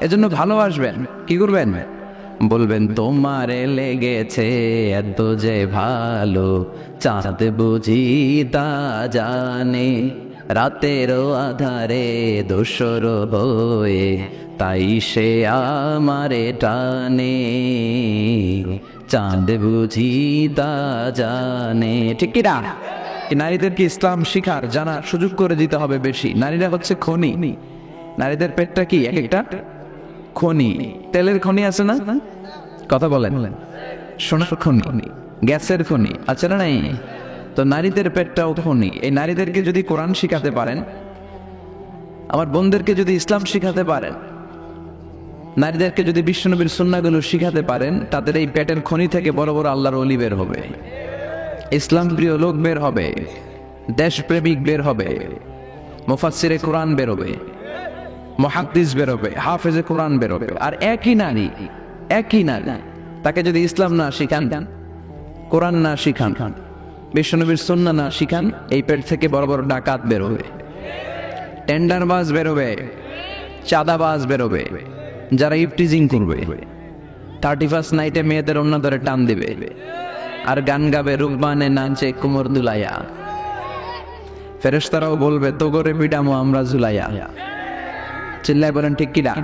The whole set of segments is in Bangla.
এজন্য ভালোবাসবেন। কি করবেন? বলবেন, তোমারে লেগেছে এত যে ভালো, চাঁদ বুঝি তা জানে। রাতেরও আধারে দোসর বয়ে, তাই সে আমারে টানে। চাঁদ বুঝি তা জানে। ঠিক কিনা নারীদেরকে ইসলাম শিখার, জানার সুযোগ করে দিতে হবে বেশি? নারীরা হচ্ছে খনি। নারীদের পেটটা কি এক একটা? খনি। তেলের খনি আছে না? কথা বলেন। সোনার খনি গ্যাসের খনি আছে না নাই? তো নারীদের পেটটাও খনি। এই নারীদেরকে যদি কোরআন শিখাতে পারেন আমার বোনদেরকে যদি ইসলাম শিখাতে পারেন নারীদেরকে যদি বিশ্বনবীর সুন্নাগুলো শিখাতে পারেন তাদের এই পেটের খনি থেকে বড় বড় আল্লাহর অলি বের হবে। ইসলাম প্রিয় লোক বের হবে। দেশপ্রেমিক বের হবে। মুফাসিরে কোরআন বেরোবে মহাদ্দিস বেরোবে, হাফেজে কোরআন বেরোবে। আর একই নারী একই নারী, তাকে যদি ইসলাম না শিখান, কোরআন না শিখান, বিশ্বনবীর সন্না না শিখান, এই পেট থেকে বড় বড় ডাকাত বেরোবে। টেন্ডারবাজ বেরোবে, চাঁদাবাজ বেরোবে, যারা ইফটিজিং করবে। থার্টি ফার্স্ট নাইটে মেয়েদের অন্য ধরে টান দিবে। আর গান গাবে রুকমানে নাচে কুমোর দুলাইয়া। ফেরেশতারাও বলবে তো করে পিটামো, আমরা জুলাইয়া চিল্লায় বলেন, ঠিক কিনা?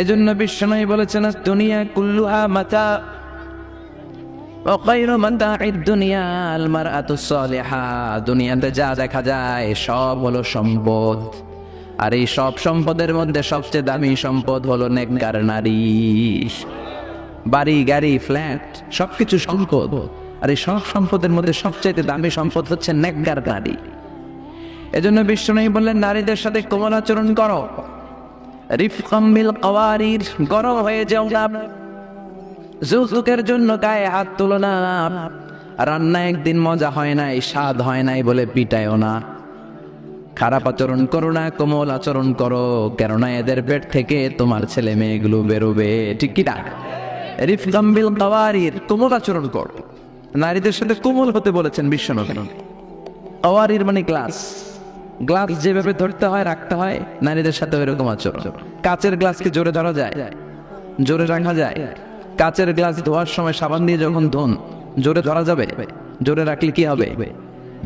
এজন্য বিশ্বনয় বলেছেন, দুনিয়া কুল্লুহা মাতা দুনিয়াতে যা দেখা যায়, সব হলো সম্পদ। আর এই সব সম্পদের মধ্যে সবচেয়ে দামি সম্পদ হলো নেককার নারী বাড়ি, গাড়ি, ফ্ল্যাট, সবকিছু সম্পদ। আর এই সব সম্পদের মধ্যে সবচেয়ে দামি সম্পদ হচ্ছে নেককার নারী এজন্য বিষ্ণু বললেন, নারীদের সাথে কোমল আচরণ করো। রিফকাম্বিল কাওয়ারির গরম হয়ে যাও না। যৌতুকের জন্য গায়ে হাত তুলো না। রান্না একদিন মজা হয় নাই, স্বাদ হয় নাই বলে পিটায়ও না। খারাপ আচরণ করো না, কোমল আচরণ করো, কেননা এদের পেট থেকে তোমার ছেলে মেয়েগুলো বেরোবে। ঠিক কি না? রিফকাম্বিল কাওয়ারির কোমল আচরণ কর। নারীদের সাথে কোমল হতে বলেছেন বিশ্বনবী কাওয়ারির মানে গ্লাস গ্লাস যেভাবে ধরতে হয়, রাখতে হয়, নারীদের সাথে ওইরকম আচরণ। কাচের গ্লাসকে জোরে ধরা যায়, জোরে রাখা যায়। কাচের গ্লাস ধোয়ার সময় সাবান দিয়ে যখন ধোন, জোরে ধরা যাবে, জোরে রাখলে কি হবে?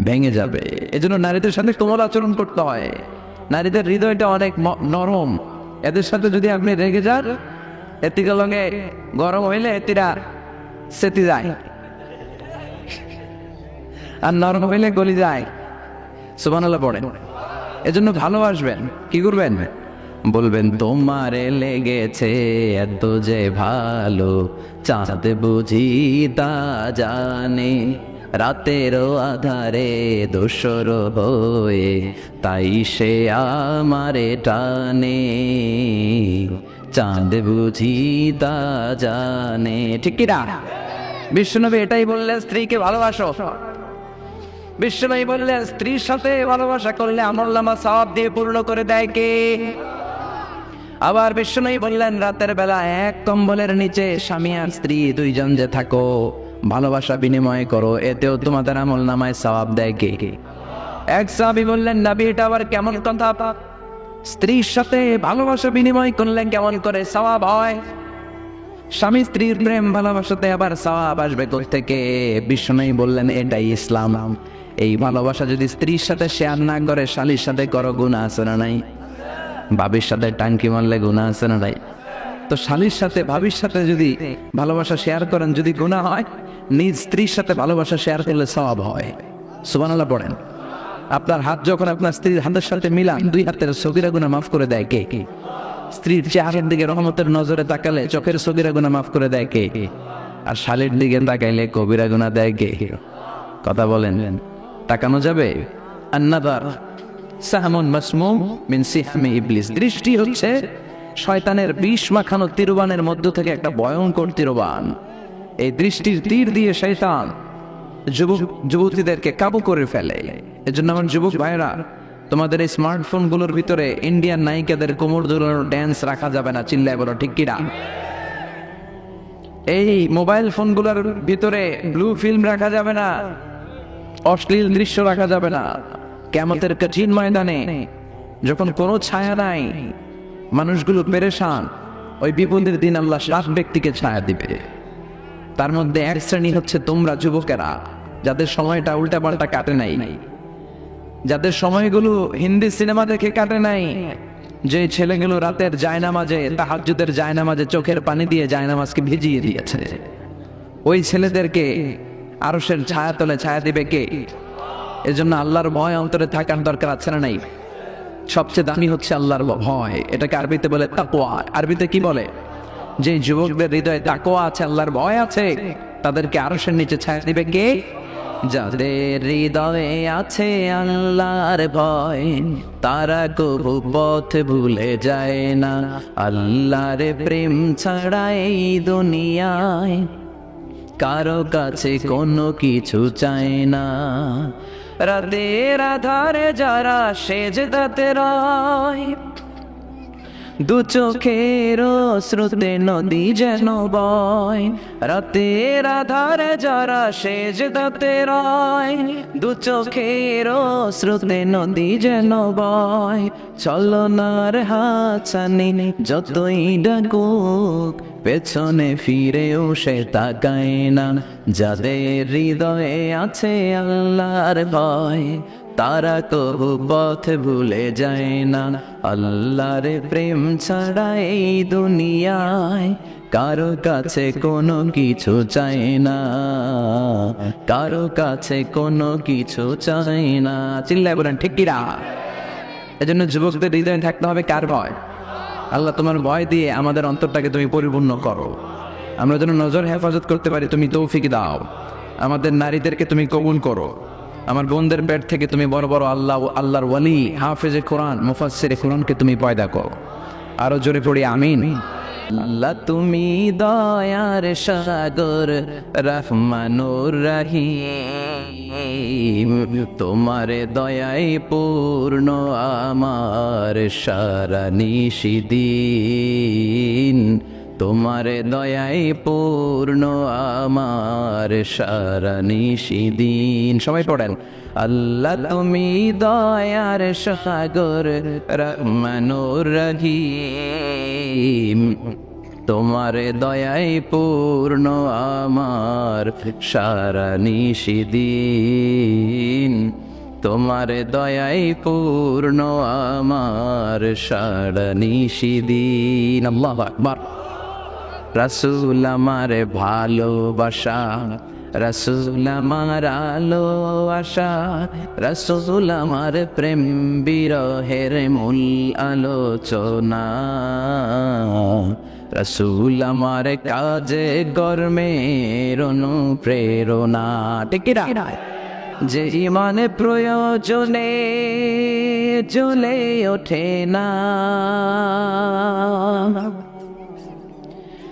ভেঙে যাবে। এজন্য নারীদের সাথে কোমল আচরণ করতে হয়। নারীদের হৃদয়টা অনেক নরম। এদের সাথে যদি আপনি রেগে যান, এতিকে লগে গরম হইলে এতিরা সেতি যায়। আর নরম হইলে গলি যায়। সুবহানাল্লাহ পড়েন। এজন্য ভালোবাসবেন কি করবেন? বলবেন, তোমারে লেগেছে এত যে ভালো, চাঁদ বুঝি তা জানে। রাতেরও আধারে দোসর হয়ে তাই সে আমারে টানে। চাঁদ বুঝি তা জানে। ঠিক কিনা? বিশ্বনবী এটাই বললেন, স্ত্রীকে ভালোবাসো। বিশ্বনবী বললেন, স্ত্রীর সাথে ভালোবাসা করলে আমল্লামা সওয়াব দিয়ে পূর্ণ করে দেয় কে? আবার বিশ্বনবী বললেন, রাতের বেলা এক কম্বলের নিচে স্বামী আর স্ত্রী দুইজন যে থাকো, ভালোবাসা বিনিময় করো, এতেও তোমাদের আমল নামায় সওয়াব দেয় কে? কে এক সাহাবী বললেন, নাবি, এটা আবার কেমন কথা? স্ত্রীর সাথে ভালোবাসা বিনিময় করলে কেমন করে সওয়াব হয়? স্বামী স্ত্রীর প্রেম ভালোবাসাতে আবার সওয়াব আসবে থেকে? বিষ্ণুই বললেন, এটাই ইসলাম। এই ভালোবাসা যদি স্ত্রীর সাথে শেয়ার না করে, শালির সাথে করো গুণা আছে না নাই? বাবির সাথে টাঙ্কি মারলে গুণা আছে না নাই? তো শালির সাথে, ভাবির সাথে যদি ভালোবাসা শেয়ার করেন, যদি গুণা হয়, নিজ স্ত্রীর সাথে ভালোবাসা শেয়ার করলে সওয়াব হয়। সুবহানাল্লাহ পড়েন। আপনার হাত যখন আপনার স্ত্রীর হাতের সাথে মিলান, দুই হাতের সগিরা গুণা মাফ করে দেয় কে কে? স্ত্রীর চেহারার দিকে রহমতের নজরে তাকালে চোখের সগিরা গুণা মাফ করে দেয় কে? আর শালের দিকে তাকাইলে কবিরা গুণা দেয় কে? কথা বলেন। তাকানো যাবে? আন্নাদার সাহামুন মাসমুম মিন সিহামি ইবলিস। দৃষ্টি হচ্ছে শয়তানের বিষ মাখানো তিরুবানের মধ্য থেকে একটা ভয়ঙ্কর তিরুবান। এই দৃষ্টির তীর দিয়ে শয়তান যুবক যুবতীদেরকে কাবু করে ফেলে। এজন্য আমার যুবক ভাইরা তোমাদের এই স্মার্টফোনগুলোর ভিতরে ইন্ডিয়ান নায়িকাদের কোমর দোলানোর ড্যান্স রাখা যাবে না, চিল্লায় বলো, ঠিক কিনা? এই মোবাইল ফোনগুলোর ভিতরে ব্লু ফিল্ম রাখা যাবে না। অশ্লীল দৃশ্য রাখা যাবে না। কেমতের কঠিন ময়দানে যখন কোনো ছায়া নাই, মানুষগুলো পেরেশান, ওই বিপদের দিন আল্লাহ সাত ব্যক্তিকে ছায়া দিবে। তার মধ্যে এক শ্রেণি হচ্ছে তোমরা যুবকেরা, যাদের সময়টা উল্টা পাল্টা কাটে নাই। যাদের সময়গুলো হিন্দি সিনেমা দেখে কাটে নাই, যে ছেলেগুলো রাতের জায়নামাজে, তাহাজ্জুদের জায়নামাজে চোখের পানি দিয়ে জায়নামাজকে ভিজিয়ে দিয়েছে। ওই ছেলেদেরকে আরশের ছায়া তলে ছায়া দিবে কে? এজন্য আল্লাহর ভয় অন্তরে থাকার দরকার আছে না নাই? সবচেয়ে দামি হচ্ছে আল্লাহর ভয়। এটাকে আরবিতে বলে তাকোয়া আরবিতে কি বলে? যে যুবকদের হৃদয়ে তাকোয়া আছে, আল্লাহর ভয় আছে, তাদেরকে আরশের নিচে ছায়া দিবে কে? যাদের হৃদয়ে আছে আল্লাহর ভয়, তারা কবু পথ ভুলে যায় না। আল্লাহর প্রেম ছাড়া এই দুনিয়ায় কারও কাছে কোনো কিছু চায় না। রাতের আধারে যারা সেজ দাতে রয় দু চোখের শ্রুতে নদী যেন বয়। রাতের আধারে যারা সেজ দাতে রয়। দু চোখের শ্রুতে নদী যেন বয়। চলনার হাছানি যতই ডাকুক, পেছনে ফিরেও সে তাকায় না। যাদের হৃদয়ে আছে আল্লাহর ভয় তারা কবু পথ ভুলে যায় না। আল্লাহর প্রেম ছাড়া এই দুনিয়ায় কারও কাছে কোনো কিছু চায় না। কারও কাছে কোনো কিছু চায় না। চিল্লায় বলেন, ঠিক কিরা? এজন্য যুবকদের হৃদয়ে থাকতে হবে কার ভয়? আল্লাহ তোমার ভয় দিয়ে আমাদের অন্তরটাকে তুমি পরিপূর্ণ করো। আমরা যেন নজর হেফাজত করতে পারি, তুমি তৌফিক দাও। আমাদের নারীদেরকে তুমি কবুল করো। আমার বোনদের পেট থেকে তুমি বড় বড় আল্লাহ আল্লাহর ওয়ালি, হাফেজে কোরআন, মুফাসসিরে কোরআনকে তুমি পয়দা করো। আরও জোরে পড়ি, আমিন। আল্লাহ তুমি দয়ার সাগর, রহমানুর রহিম। তোমার দয়াই পূর্ণ, আমার সারা নিশিদিন তোমার দয়াই পূর্ণ আমার সারা নিশিদিন। সবাই পড়েন আল্লাহ তুমি দয়ার সাগর, রহমানুর রহিম। তোমার দয়াই পূর্ণ আমার সারা নিশিদিন। তোমার দয়াই পূর্ণ আমার সারা নিশিদিন। আল্লাহ আকবার। রসুল আমার ভালোবাসা রসুল আমার আলো আশা রসুল আমার প্রেম বিরহের মূল আলোচনা। রসুল আমার কাজে কর্মের অনুপ্রেরণা। টিকিরা যে ইমানে প্রয়োজনে চলে ওঠে না।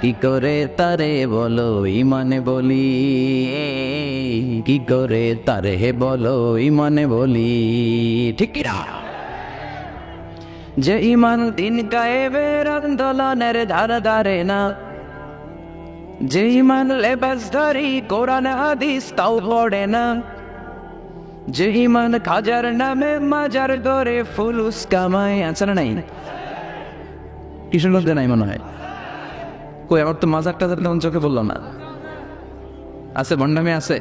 কি করে তারে বলো, ইমানে বলি? কি করে তারে বলো, ইমানে বলি? ঠিক কিনা? যে ইমান দিন গায়েবের আন্দোলনের ধার ধারে না। যে ইমান লেবাস ধরি কোরআন, হাদিস, তাও পড়ে না। যে ইমান খাজার নামে মাজার ধরে ফুলুস কামায় আছে না নাই? কিশোরগঞ্জে নাই মনে হয়। কই, আমার তো মাজার টাজার তেমন চোখে বলল না। আছে, ভণ্ডামি আছে।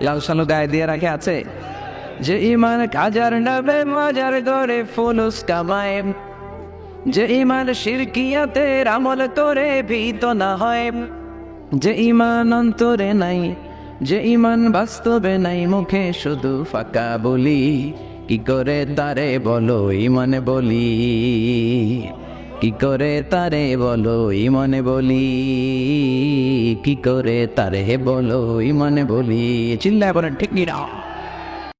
লাল সালু গায়ে দিয়ে রাখে আছে। যে ইমান কাজার নামে মাজার ধরে ফুলুস কামায় যে ইমান শিরকিয়াতের আমল করে ভীত না হয়। যে ইমান অন্তরে নাই, যে ইমান বাস্তবে নাই, মুখে শুধু ফাঁকা বলি। কি করে তারে বলো, ইমানে বলি? কি করে তারে বলো, ইমনে বলি? কি করে তারে বলো, ইমনে বলি? চিল্লায় বলেন, ঠিক না